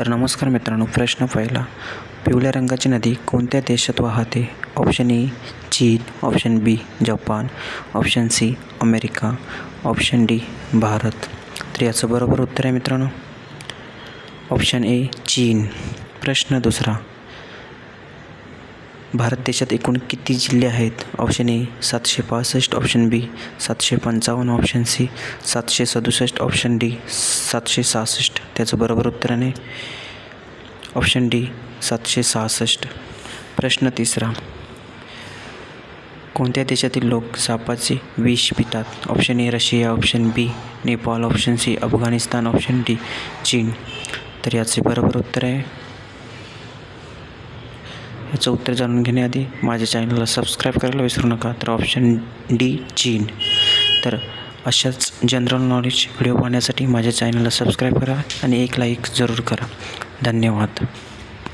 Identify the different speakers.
Speaker 1: तर नमस्कार मित्रांनो प्रश्न पहिला. पिवळ्या रंगाची नदी कोणत्या देशात वाहते? ऑप्शन ए चीन. Option B Japan. Option C America. Option D Bharat. तर याचं बरोबर उत्तर आहे मित्रांनो. ऑप्शन ए चीन. प्रश्न दुसरा. भारत देशात एकूण किती जिल्हे आहेत? ऑप्शन ए सातशे पासष्ट. ऑप्शन बी सातशे पंचावन्न. ऑप्शन सी सातशे सदुसष्ट. ऑप्शन डी सातशे सहासष्ट. त्याचं बरोबर उत्तराने ऑप्शन डी सातशे सहासष्ट. प्रश्न तिसरा. कोणत्या देशातील लोक सापाचे विष पितात? Option A Russia. Option B Nepal. Option C Afghanistan. Option D चीन. तर याचे बरोबर उत्तर आहे. याचं उत्तर जाणून घेण्याआधी माझ्या चॅनलला सबस्क्राईब करायला विसरू नका. तर ऑप्शन डी चीन. तर अशाच जनरल नॉलेज व्हिडिओ पाहण्यासाठी माझ्या चॅनलला सबस्क्राईब करा आणि एक लाईक जरूर करा. धन्यवाद.